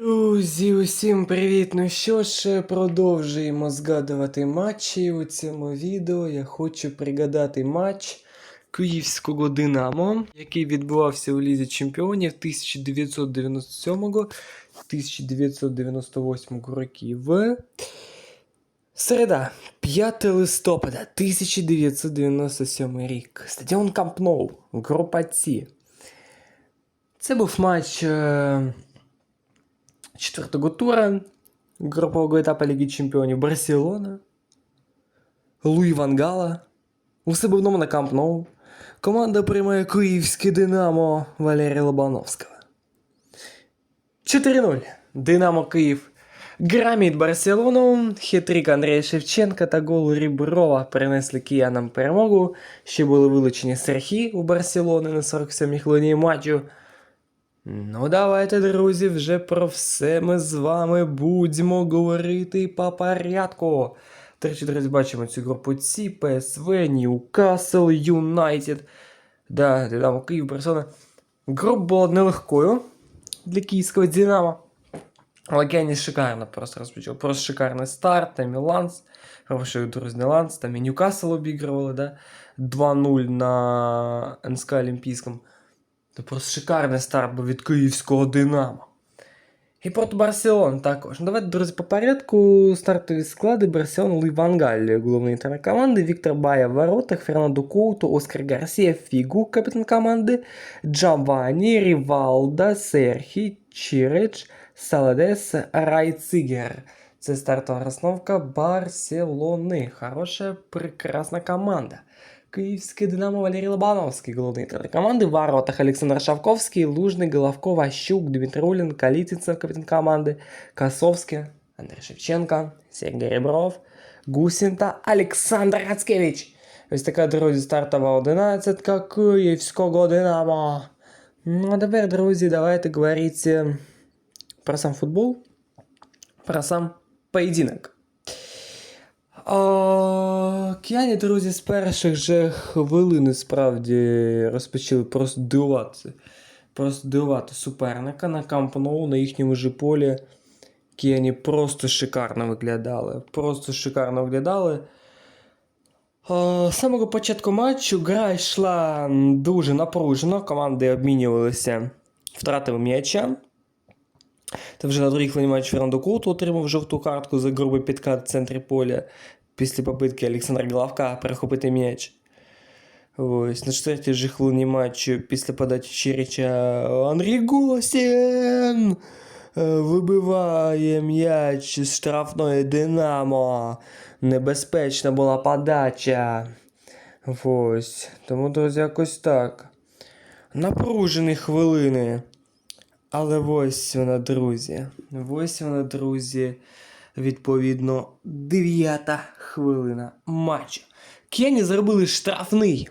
Друзі, усім привіт! Ну що ж, продовжуємо згадувати матчі. У цьому відео я хочу пригадати матч Київського Динамо, який відбувався у Лізі Чемпіонів 1997-1998 років. Середа, 5 листопада 1997 рік. Стадіон Камп Ноу, група Ці. Це був матч. Е- четвертого тура группового етапу Ліги Чемпіонів Барселона, Луї Вангала. У себе вдома на Камп Ноу. Команда приймає Київське Динамо Валерія Лобановського. 4-0. Динамо Київ. Граміт Барселону, хитрик Андрія Шевченка та гол Ріброва принесли киянам перемогу. Ще були вилучені Серхі у Барселони на 47-й хвилині матчу. Ну, давайте, друзі, вже про все ми з вами будемо говорити по порядку. До речі, друзі, бачимо цю групу Ці, ПСВ, Ньюкасл, Юнайтед. Да, Динамо Київ, Барселона. Група була нелегкою для київського Динамо. Але Кенні шикарно просто розпочав. Просто шикарний старт, там і Ланс. Хороший друзі, Ланс, там і Ньюкасл обігрували, да? 2-0 на НСК Олімпійському. Це просто шикарний старт був від київського Динамо. І проти Барселон також. Ну, давайте, друзі, по порядку стартові склади Барселон Луї Ван Галь, головний тренер команди, Віктор Бая в воротах, Фернандо Коуто, Оскар Гарсія, Фігу, капітан команди, Джованні, Рівалда, Серхі, Чірич, Саладес, Райцигер. Це стартова розновка Барселони. Хороша, прекрасна команда. Київське Динамо Валерій Лобановський, головний тренер команди, в воротах Олександр Шавковський, Лужний, Головко, Ващук, Дмитрулін, Калітицев, капітан команди, Косовський, Андрій Шевченко, Сергій Ребров, Гусін та Олександр Рацкевич. Ось така, друзі, стартова одинадцятка Київського Динамо. Ну, а тепер, друзі, давайте говорити про сам футбол, про сам поєдинок. А, Кияні, друзі, з перших же хвилин справді розпочали просто дивувати. Просто дивувати суперника на Камп Ноу, на їхньому же полі. Кияні просто шикарно виглядали. Просто шикарно виглядали. З самого початку матчу гра йшла дуже напружено. Команди обмінювалися втратами м'яча. Та вже на другій хвилині матч Фернандо Куту отримав жовту картку за грубий підкат в центрі поля після попитки Олександра Главка перехопити м'яч. Ось, на четвертій же хвилині після подачі Чирича Андрій Госін е, вибиває м'яч з штрафної Динамо. Небезпечна була подача. Ось. Тому, друзі, якось так. Напружені хвилини. Але ось вона, друзі. Ось вона, друзі. Відповідно, дев'ята хвилина матчу. Кені зробили штрафний.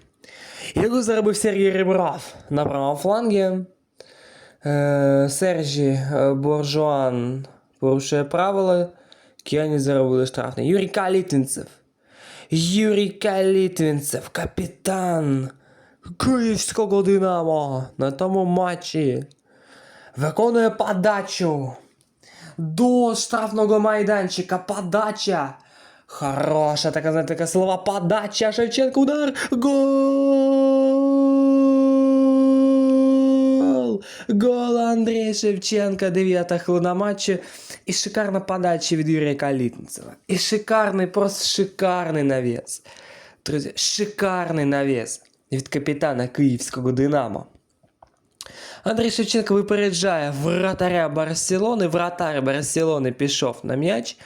Його заробив Сергій Ребров на правому флангі. Е, Сержі е, Боржуан порушує правила. Кені заробили штрафний. Юрій Калітвінцев. Юрій Калітвінцев, капітан Київського Динамо на тому матчі. Виконує подачу. До штрафного майданчика. Подача. Хороша така, знаєте, така слова. Подача. Шевченко удар. Гол! Гол Андрія Шевченка. Дев'ята хвилина матчу. І шикарна подача від Юрія Калітницева. І шикарний, просто шикарний навіс. Друзі, шикарний навіс від капітана Київського Динамо. Андрій Шевченко випереджає вратаря Барселони. Вратар Барселони пішов на м'яч.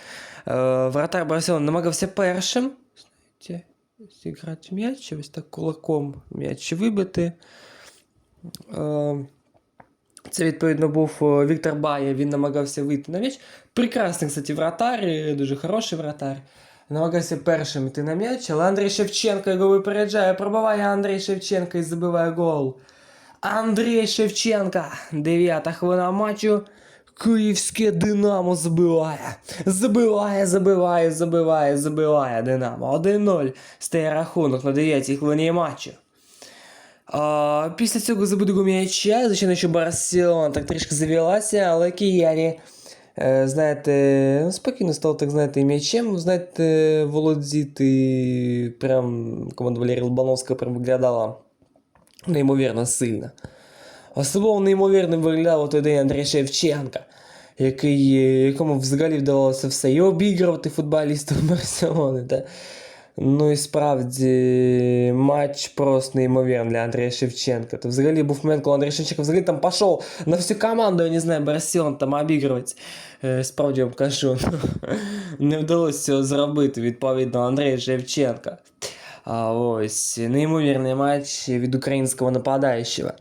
Е, Вратар Барселони намагався першим. Знаєте, зіграти м'яч, ось так кулаком м'яч вибити. Е, Це, відповідно, був е, Віктор Бая, він намагався вийти на м'яч. Прекрасний, кстати, вратар, дуже хороший вратар. Намагався першим йти на м'яч, але Андрій Шевченко його випереджає. Пробиває Андрій Шевченко і забиває гол. Андрій Шевченка, дев'ята хвилина матчу. Київське Динамо забиває. Забиває, забиває, забиває, забиває Динамо. 1-0 стає рахунок на 9 хвилині матчу. А, після цього забудову м'яча, звичайно, що Барселона так трішки завелася, але кияні, е, знаєте, ну, спокійно стало, так знаєте, м'ячем, знаєте, володіти. Прям команда Валерія Лобановська прям виглядала неймовірно сильно. Особливо неймовірно виглядав у той день Андрій Шевченка, який, е, якому взагалі вдалося все і обігрувати футболістів Барселони. Та, Ну і справді матч просто неймовірний для Андрія Шевченка. То взагалі був момент, коли Андрій Шевченко взагалі там пішов на всю команду, я не знаю, Барселон там обігрувати. Е, Справді я вам кажу, не вдалося цього зробити відповідно Андрія Шевченка. Ось неймовірний матч від українського нападаючого.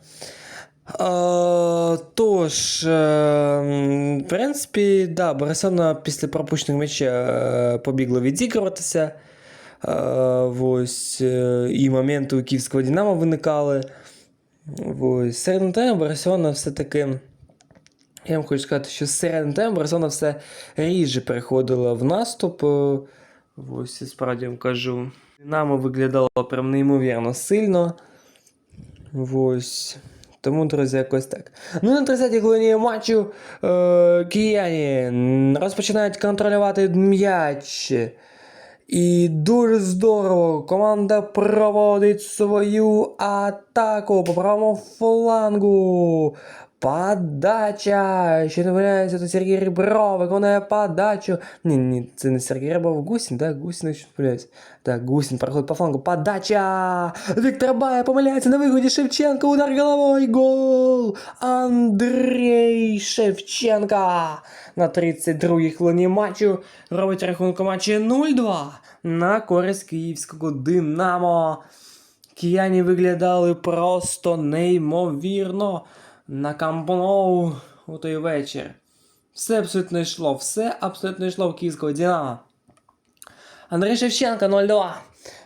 Тож, е, в принципі, да, Барселона після пропущених м'яча е, побігла відігруватися. Ось, е, і моменти у київського Динамо виникали. Ось, середньо тайму Барселона все-таки. Я вам хочу сказати, що з середньо тайму Барселона все рідше переходила в наступ. Ось, справді вам кажу. Динамо виглядало прям неймовірно сильно. Ось. Тому, друзі, якось так. Ну, на 30-й хвилині матчу е, кияні розпочинають контролювати м'яч. І дуже здорово. Команда проводить свою атаку по правому флангу. Подача! Ще не виявляється, це Сергій Ребров виконує подачу. Ні, ні, це не Сергій Ребров, Гусін, да? Гусін, якщо не помиляюсь. Так, Гусін проходить по флангу. Подача! Віктор Бая помиляється на виході Шевченко. Удар головой. Гол! Андрій Шевченка на 32-й хвилині матчу робить рахунок у матчі 0-2 на користь київського Динамо. Кияні виглядали просто неймовірно на Кампноу у той вечір. Все абсолютно йшло, все абсолютно йшло в київського Динамо. Андрій Шевченко 0-2.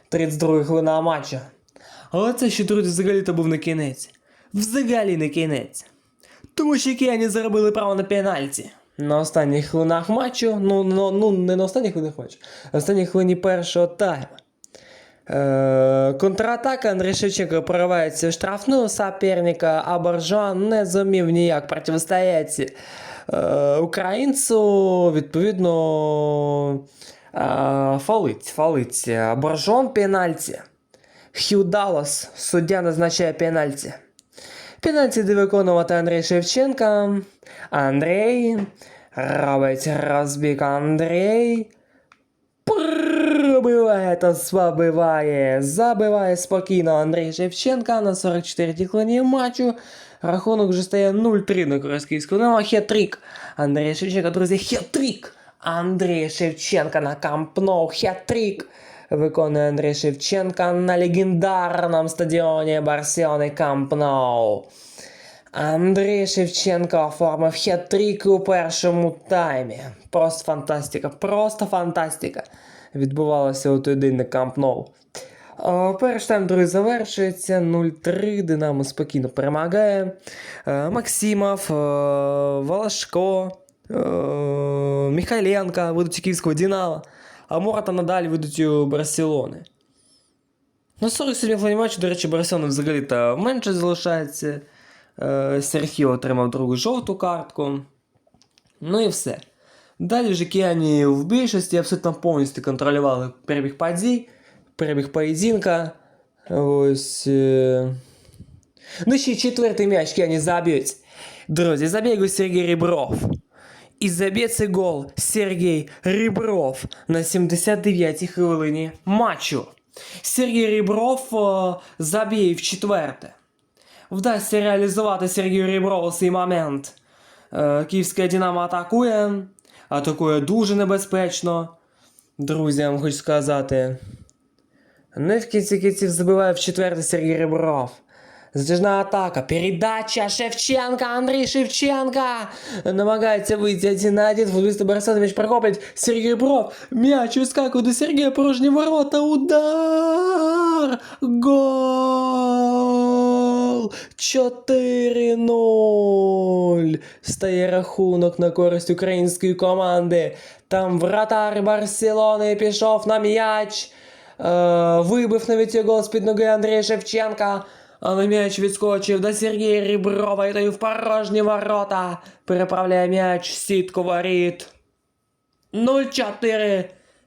32 хвилина матчу. Але це ще друзі, взагалі то був не кінець. Взагалі не кінець. Тому що кияні заробили право на пенальті. На останніх хвилинах матчу, ну, ну, ну не на останніх хвилинах матчу, на останній хвилині першого тайму. Е, контратака Андрій Шевченко проривається в штрафну соперника, а Боржан не зумів ніяк протистояти е, українцю, відповідно, е, фалить, фалить. Боржон пенальті. Хью Даллас, суддя назначає пенальті. Пенальті де виконувати Андрій Шевченка. Андрій. Робить розбіг Андрій. Пробиває та забиває. Забиває спокійно Андрій Шевченка на 44-й хвилині матчу. Рахунок вже стає 0-3 на користь київського Динамо. Хет-трик. Андрій Шевченка, друзі, хет-трик. Андрій Шевченка на Камп Ноу. Хет-трик. Виконує Андрій Шевченка на легендарному стадіоні Барселони Камп Ноу. Андрій Шевченко оформив хет-трик у першому таймі. Просто фантастика, просто фантастика. Відбувалося у той день на Камп Ноу. Е, Перший тайм, друзі, завершується 0-3. Динамо спокійно перемагає. Е, Максимов, е, Волошко, Михайленко ведуть київського Динамо, а Мората надалі ведуть у Барселони. На 47 хвилині матчу, до речі, Барселона взагалі-то менше залишається. Серхіо отримав другу жовту картку. Ну і все. Далі вже кияні в більшості абсолютно повністю контролювали перебіг подій, перебіг поєдинка. Ось. Е... Ну ще четвертий м'яч кияні заб'ють. Друзі, заб'є його Сергій Рібров. І заб'є цей гол Сергій Рібров на 79-й хвилині матчу. Сергій Рібров е, заб'є в четверте. Вдасться реалізувати Сергію Ріброву цей момент. Е, Київська Динамо атакує. Атакує дуже небезпечно. Друзі, вам хочу сказати. Ну в кінці кінців забиває в четверте Сергій Ребров. Затяжна атака. Передача Шевченка. Андрій Шевченка. Намагається вийти один на один. Футболісти Барселони м'яч прохоплять. Сергій Ребров. М'яч вискакує до Сергія. Порожні ворота. Удар. Гол. 4-0. Стає рахунок на користь української команди. Там вратар Барселони пішов на м'яч. Е, вибив навіть його з-під ноги Андрія Шевченка. Але м'яч відскочив до Сергія Ріброва і той в порожні ворота. Переправляє м'яч сітку воріт. 0-4.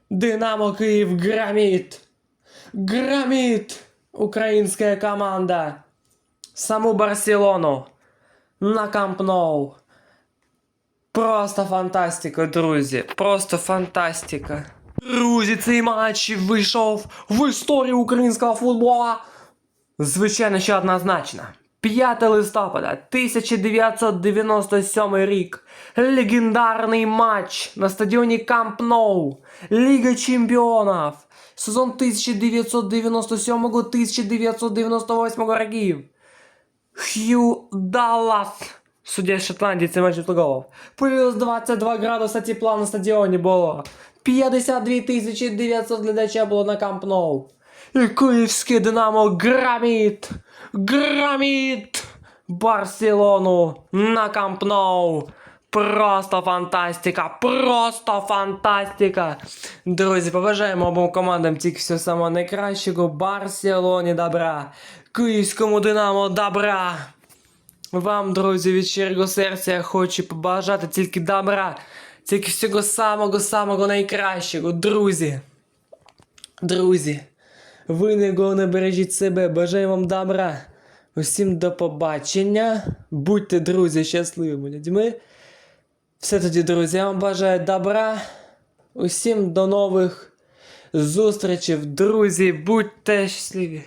Динамо Київ громит. Громит. Українська команда. Саму Барселону. На Камп Ноу. Просто фантастика, друзі. Просто фантастика. Друзі, цей матч вийшов в історію українського футбола. Звичайно, що однозначно. 5 листопада 1997 рік. Легендарний матч на стадіоні Камп Ноу. Ліга Чемпіонів. Сезон 1997-1998 років. Хью Даллас. Суддя з Шотландії цей матч відлагав. Плюс 22 градуса тепла на стадіоні було. 52 тисячі 900 глядачів було на Камп Ноу. І київське Динамо громит, громит Барселону на Камп Ноу. Просто фантастика, просто фантастика. Друзі, побажаємо обом командам тільки всього самого найкращого. Барселоні добра, Київському Динамо добра. Вам, друзі, від щирого серця хочу побажати тільки добра, тільки всього самого-самого найкращого, друзі. Друзі, ви нікого не бережіть себе, бажаю вам добра. Усім до побачення. Будьте, друзі, щасливими людьми. Все тоді, друзі, я вам бажаю добра. Усім до нових зустрічей, друзі, будьте щасливі.